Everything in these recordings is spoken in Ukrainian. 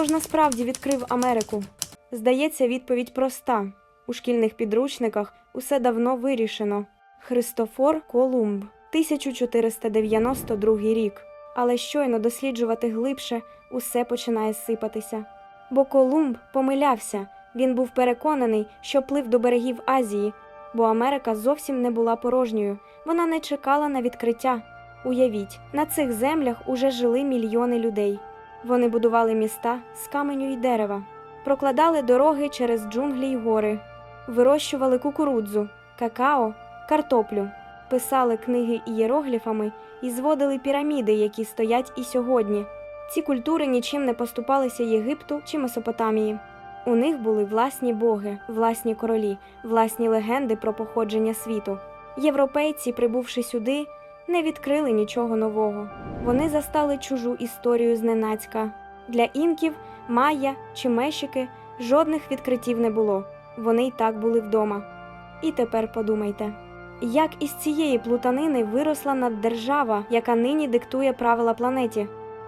Хто ж насправді відкрив Америку? Здається, відповідь проста. У шкільних підручниках усе давно вирішено. Христофор Колумб, 1492 рік. Але щойно досліджувати глибше, усе починає сипатися. Бо Колумб помилявся. Він був переконаний, що плив до берегів Азії, бо Америка зовсім не була порожньою. Вона не чекала на відкриття. Уявіть, на цих землях уже жили мільйони людей. Вони будували міста з каменю й дерева, прокладали дороги через джунглі й гори, вирощували кукурудзу, какао, картоплю, писали книги ієрогліфами і зводили піраміди, які стоять і сьогодні. Ці культури нічим не поступалися Єгипту чи Месопотамії. У них були власні боги, власні королі, власні легенди про походження світу. Європейці, прибувши сюди, не відкрили нічого нового. Вони застали чужу історію зненацька. Для інків, майя чи мешики жодних відкриттів не було. Вони й так були вдома. І тепер подумайте, як із цієї плутанини виросла наддержава, яка нині диктує правила планеті,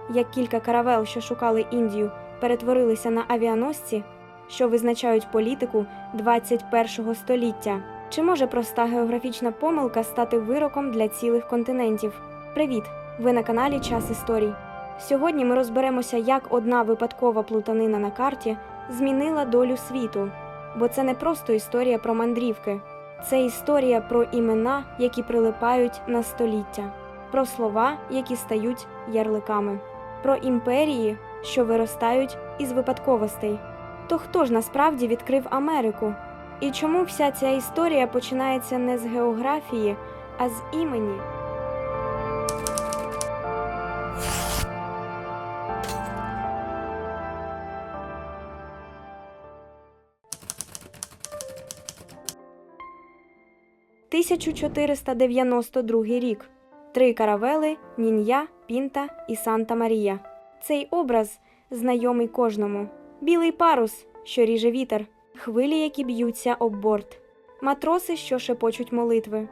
як кілька каравел, що шукали Індію, перетворилися на авіаносці, що визначають політику 21 століття. Чи може проста географічна помилка стати вироком для цілих континентів? Привіт! Ви на каналі Час Історій. Сьогодні ми розберемося, як одна випадкова плутанина на карті змінила долю світу. Бо це не просто історія про мандрівки, це історія про імена, які прилипають на століття, про слова, які стають ярликами, про імперії, що виростають із випадковостей. То хто ж насправді відкрив Америку? І чому вся ця історія починається не з географії, а з імені? «1492 рік. Три каравели Нін'я, Пінта і Санта Марія. Цей образ знайомий кожному. Білий парус, що ріже вітер, хвилі, які б'ються об борт, матроси, що шепочуть молитви,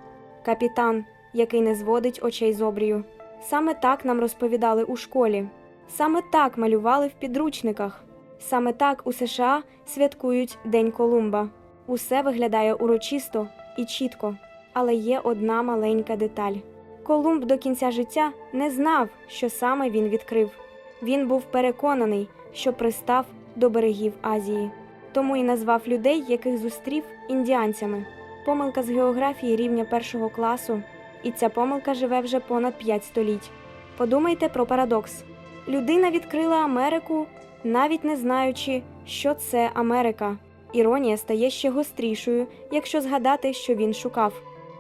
капітан, який не зводить очей з обрію. Саме так нам розповідали у школі, саме так малювали в підручниках, саме так у США святкують День Колумба. Усе виглядає урочисто і чітко, але є одна маленька деталь. Колумб до кінця життя не знав, що саме він відкрив. Він був переконаний, що пристав до берегів Азії тому і назвав людей, яких зустрів індіанцями. Помилка з географії рівня першого класу, і ця помилка живе вже понад 5 століть. Подумайте про парадокс: людина відкрила Америку, навіть не знаючи, що це Америка. Іронія стає ще гострішою, якщо згадати, що він шукав.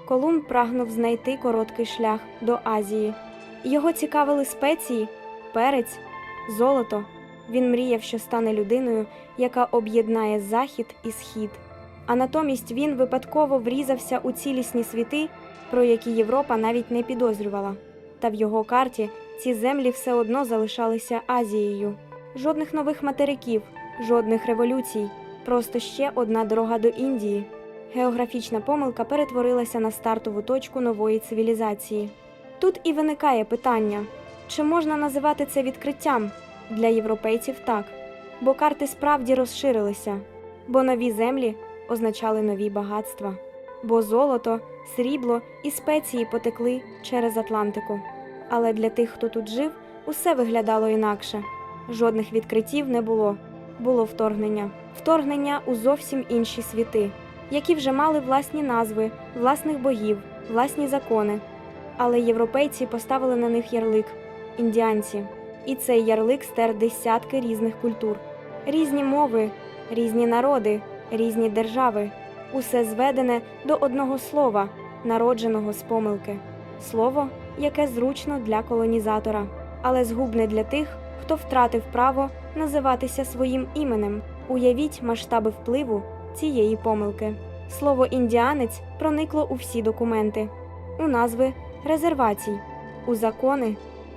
Колумб прагнув знайти короткий шлях до Азії. Його цікавили спеції, перець, золото. Він мріяв, що стане людиною, яка об'єднає захід і схід. А натомість він випадково врізався у цілісні світи, про які Європа навіть не підозрювала. Та в його карті ці землі все одно залишалися Азією. Жодних нових материків, жодних революцій, просто ще одна дорога до Індії. Географічна помилка перетворилася на стартову точку нової цивілізації. Тут і виникає питання: чи можна називати це відкриттям? Для європейців так, бо карти справді розширилися, бо нові землі означали нові багатства, бо золото, срібло і спеції потекли через Атлантику. Але для тих, хто тут жив, усе виглядало інакше. Жодних відкриттів не було. Було вторгнення, вторгнення у зовсім інші світи, які вже мали власні назви, власних богів, власні закони. Але європейці поставили на них ярлик індіанці. І цей ярлик стер десятки різних культур, різні мови, різні народи, різні держави. Усе зведене до одного слова, народженого з помилки, слово, яке зручно для колонізатора, але згубне для тих, хто втратив право називатися своїм іменем. Уявіть масштаби впливу цієї помилки. Слово індіанець проникло у всі документи, у назви резервацій, у закони,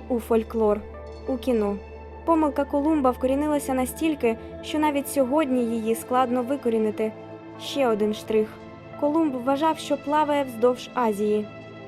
у фольклор у кіно. Помилка Колумба вкорінилася настільки, що навіть сьогодні її складно викорінити. Ще один штрих. Колумб вважав, що плаває вздовж Азії.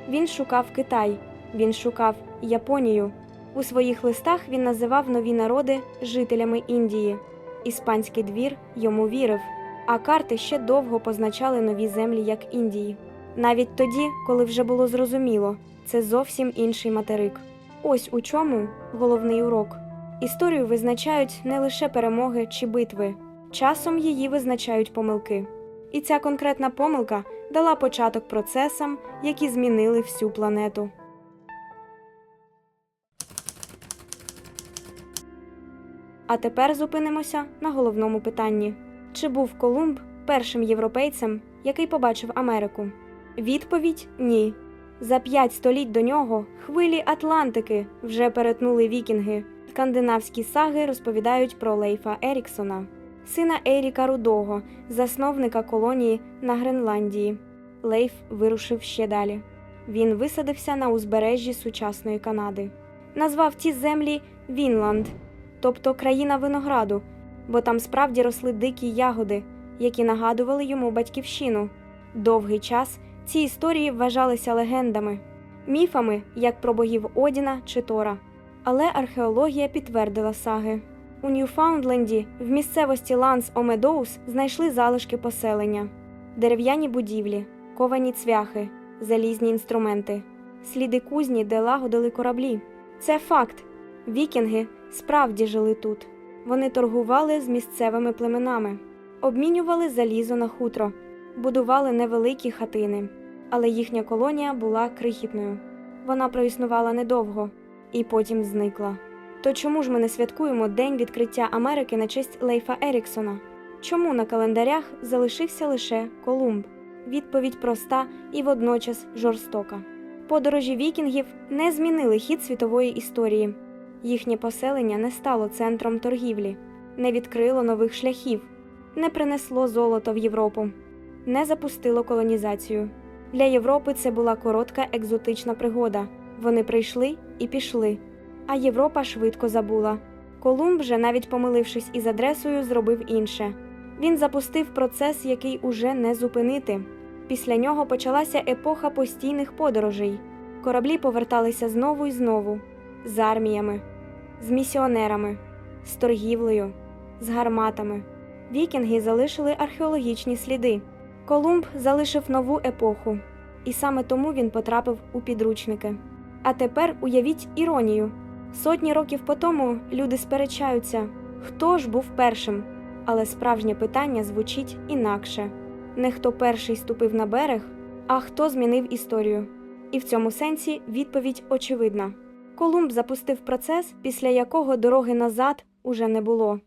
Він шукав Китай, він шукав Японію. У своїх листах він називав нові народи жителями Індії. Іспанський двір йому вірив, а карти ще довго позначали нові землі як Індії. Навіть тоді, коли вже було зрозуміло, це зовсім інший материк. Ось у чому головний урок. Історію визначають не лише перемоги чи битви, часом її визначають помилки. І ця конкретна помилка дала початок процесам, які змінили всю планету. А тепер зупинимося на головному питанні: чи був Колумб першим європейцем, який побачив Америку? Відповідь ні. За п'ять століть до нього хвилі Атлантики вже перетнули вікінги. Скандинавські саги розповідають про Лейфа Еріксона, сина Еріка Рудого, засновника колонії на Гренландії. Лейф вирушив ще далі. Він висадився на узбережжі сучасної Канади, назвав ті землі Вінланд, тобто країна винограду, бо там справді росли дикі ягоди, які нагадували йому батьківщину. Довгий час ці історії вважалися легендами, міфами, як про богів Одіна чи Тора. Але археологія підтвердила саги. У Ньюфаундленді в місцевості Ланс Омедоус знайшли залишки поселення, дерев'яні будівлі, ковані цвяхи, залізні інструменти, сліди кузні, де лагодили кораблі. Це факт. Вікінги справді жили тут. Вони торгували з місцевими племенами, обмінювали залізо на хутро, будували невеликі хатини, але їхня колонія була крихітною. Вона проіснувала недовго і потім зникла. То чому ж ми не святкуємо День відкриття Америки на честь Лейфа Еріксона? Чому на календарях залишився лише Колумб? Відповідь проста і водночас жорстока. Подорожі вікінгів не змінили хід світової історії. Їхнє поселення не стало центром торгівлі, не відкрило нових шляхів, не принесло золото в Європу, не запустило колонізацію. Для Європи це була коротка екзотична пригода. Вони прийшли і пішли, а Європа швидко забула. Колумб же, навіть помилившись із адресою, зробив інше. Він запустив процес, який уже не зупинити. Після нього почалася епоха постійних подорожей. Кораблі поверталися знову і знову з арміями, з місіонерами, з торгівлею, з гарматами. Вікінги залишили археологічні сліди. Колумб залишив нову епоху, і саме тому він потрапив у підручники. А тепер уявіть іронію. Сотні років по тому люди сперечаються, хто ж був першим, але справжнє питання звучить інакше не хто перший ступив на берег, а хто змінив історію. І в цьому сенсі відповідь очевидна. Колумб запустив процес, після якого дороги назад уже не було.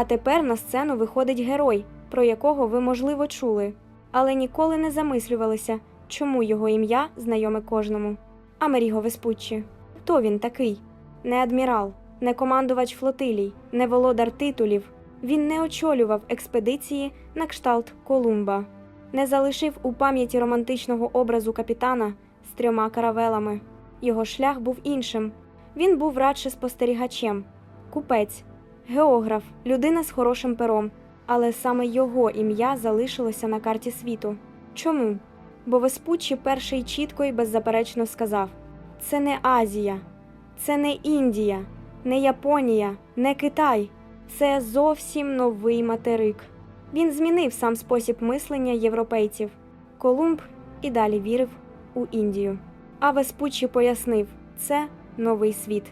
А тепер на сцену виходить герой, про якого ви, можливо, чули, але ніколи не замислювалися, чому його ім'я знайоме кожному. Амеріго Веспуччі. Хто він такий? Не адмірал, не командувач флотилій, не володар титулів. Він не очолював експедиції на кшталт Колумба, не залишив у пам'яті романтичного образу капітана з трьома каравелами. Його шлях був іншим. Він був радше спостерігачем, купець, географ, людина з хорошим пером. Але саме його ім'я залишилося на карті світу. Чому? Бо Веспуччі перший чітко і беззаперечно сказав: це не Азія, це не Індія, не Японія, не Китай, це зовсім новий материк. Він змінив сам спосіб мислення європейців. Колумб і далі вірив у Індію. А Веспуччі пояснив, це новий світ.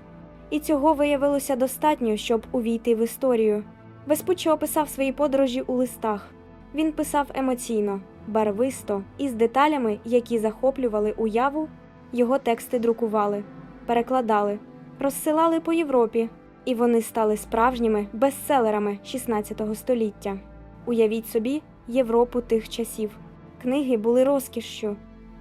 І цього виявилося достатньо, щоб увійти в історію. Веспуччі описав свої подорожі у листах. Він писав емоційно, барвисто і з деталями, які захоплювали уяву, його тексти друкували, перекладали, розсилали по Європі, і вони стали справжніми бестселерами 16 століття. Уявіть собі Європу тих часів. Книги були розкішшю,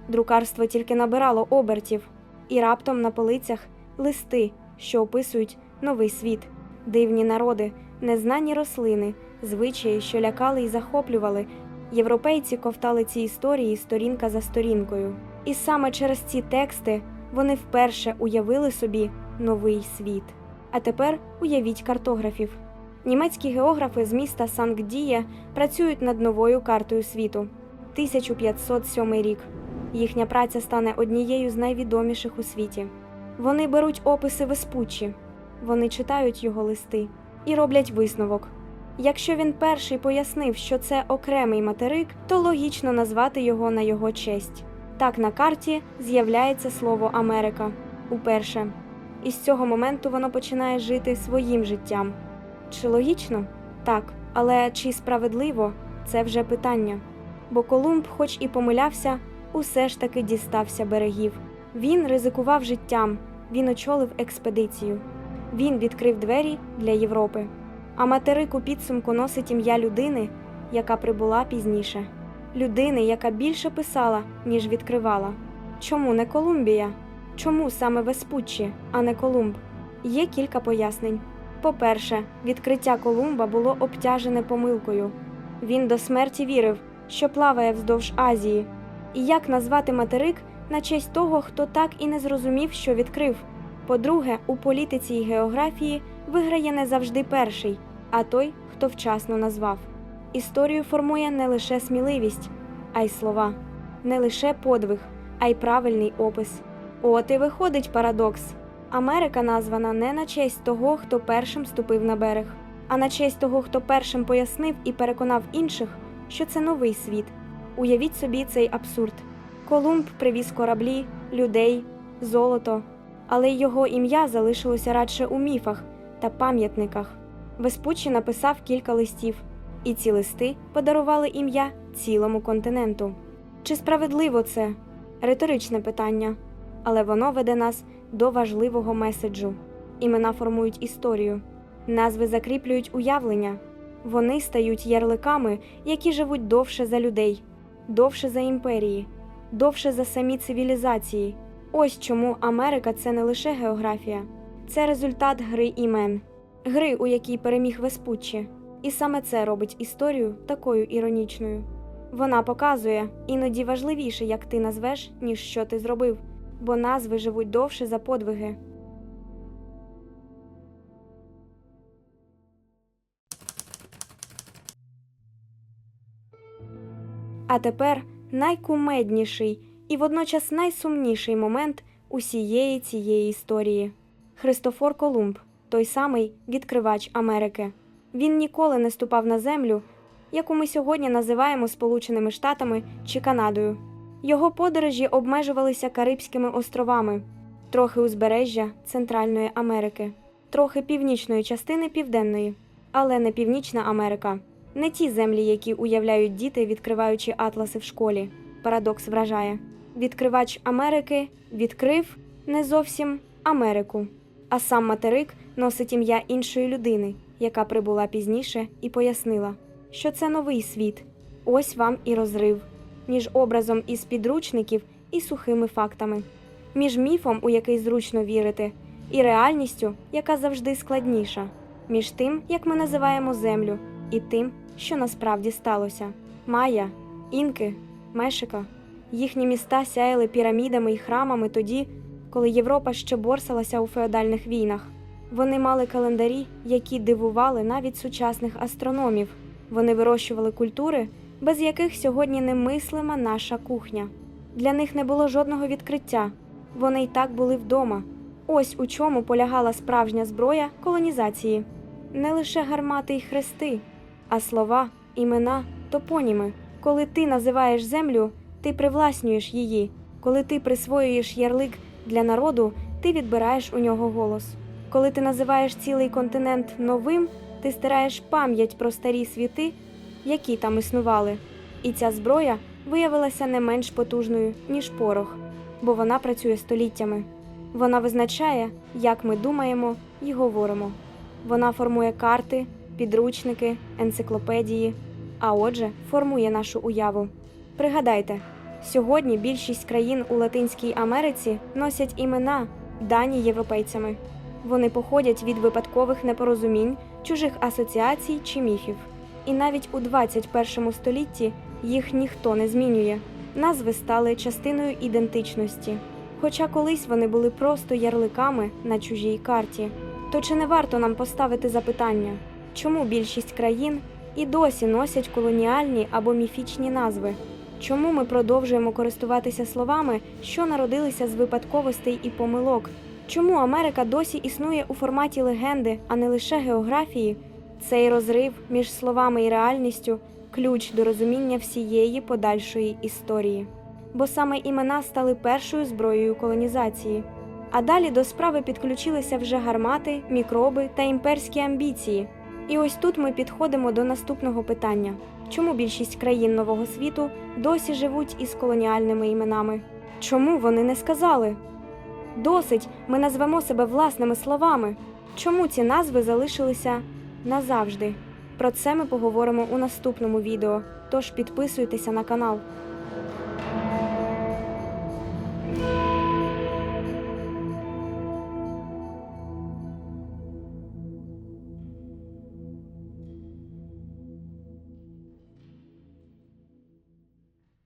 друкарство тільки набирало обертів, і раптом на полицях листи, що описують новий світ, дивні народи, незнані рослини, звичаї, що лякали і захоплювали. Європейці ковтали ці історії сторінка за сторінкою. І саме через ці тексти вони вперше уявили собі новий світ. А тепер уявіть картографів. Німецькі географи з міста Сангдія працюють над новою картою світу. 1507 рік. Їхня праця стане однією з найвідоміших у світі. Вони беруть описи Веспуччі, вони читають його листи і роблять висновок. Якщо він перший пояснив, що це окремий материк, то логічно назвати його на його честь. Так на карті з'являється слово Америка уперше. І з цього моменту воно починає жити своїм життям. Чи логічно? Так, але чи справедливо це вже питання. Бо Колумб, хоч і помилявся, усе ж таки дістався берегів. Він ризикував життям, він очолив експедицію. Він відкрив двері для Європи. А материк у підсумку носить ім'я людини, яка прибула пізніше. Людини, яка більше писала, ніж відкривала. Чому не Колумбія? Чому саме Веспуччі, а не Колумб? Є кілька пояснень. По-перше, відкриття Колумба було обтяжене помилкою. Він до смерті вірив, що плаває вздовж Азії. І як назвати материк на честь того, хто так і не зрозумів, що відкрив? По-друге, у політиці і географії виграє не завжди перший, а той, хто вчасно назвав. Історію формує не лише сміливість, а й слова, не лише подвиг, а й правильний опис. От і виходить парадокс. Америка названа не на честь того, хто першим ступив на берег, а на честь того, хто першим пояснив і переконав інших, що це новий світ. Уявіть собі цей абсурд. Колумб привіз кораблі, людей, золото, але його ім'я залишилося радше у міфах та пам'ятниках. Веспуччі написав кілька листів, і ці листи подарували ім'я цілому континенту. Чи справедливо це? Риторичне питання, але воно веде нас до важливого меседжу. Імена формують історію, назви закріплюють уявлення, вони стають ярликами, які живуть довше за людей, довше за імперії, довше за самі цивілізації. Ось чому Америка це не лише географія, це результат гри імен, гри, у якій переміг Веспуччі. І саме це робить історію такою іронічною. Вона показує іноді важливіше, як ти назвеш, ніж що ти зробив, бо назви живуть довше за подвиги. А тепер найкумедніший і водночас найсумніший момент усієї цієї історії. Христофор Колумб, той самий відкривач Америки. Він ніколи не ступав на землю, яку ми сьогодні називаємо Сполученими Штатами чи Канадою. Його подорожі обмежувалися Карибськими островами, трохи узбережжя Центральної Америки, трохи північної частини Південної, але не Північна Америка, не ті землі, які уявляють діти, відкриваючи атласи в школі. Парадокс вражає. Відкривач Америки відкрив не зовсім Америку, а сам материк носить ім'я іншої людини, яка прибула пізніше і пояснила, що це новий світ. Ось вам і розрив між образом із підручників і сухими фактами, між міфом, у який зручно вірити, і реальністю, яка завжди складніша, між тим, як ми називаємо землю, і тим, що насправді сталося. Майя, інки, мешика. Їхні міста сяяли пірамідами і храмами тоді, коли Європа ще борсалася у феодальних війнах. Вони мали календарі, які дивували навіть сучасних астрономів. Вони вирощували культури, без яких сьогодні немислима наша кухня. Для них не було жодного відкриття. Вони й так були вдома. Ось у чому полягала справжня зброя колонізації. Не лише гармати й хрести, а слова, імена, топоніми. Коли ти називаєш землю, ти привласнюєш її. Коли ти присвоюєш ярлик для народу, ти відбираєш у нього голос. Коли ти називаєш цілий континент новим, ти стираєш пам'ять про старі світи, які там існували. І ця зброя виявилася не менш потужною, ніж порох, бо вона працює століттями. Вона визначає, як ми думаємо і говоримо. Вона формує карти, підручники, енциклопедії, а отже, формує нашу уяву. Пригадайте, сьогодні більшість країн у Латинській Америці носять імена, дані європейцями. Вони походять від випадкових непорозумінь, чужих асоціацій чи міфів. І навіть у 21 столітті їх ніхто не змінює. Назви стали частиною ідентичності. Хоча колись вони були просто ярликами на чужій карті. То чи не варто нам поставити запитання, чому більшість країн і досі носять колоніальні або міфічні назви? Чому ми продовжуємо користуватися словами, що народилися з випадковостей і помилок? Чому Америка досі існує у форматі легенди, а не лише географії? Цей розрив між словами і реальністю ключ до розуміння всієї подальшої історії. Бо саме імена стали першою зброєю колонізації. А далі до справи підключилися вже гармати, мікроби та імперські амбіції. І ось тут ми підходимо до наступного питання: чому більшість країн нового світу досі живуть із колоніальними іменами? Чому вони не сказали? Досить, ми назвемо себе власними словами. Чому ці назви залишилися назавжди? Про це ми поговоримо у наступному відео. Тож підписуйтеся на канал.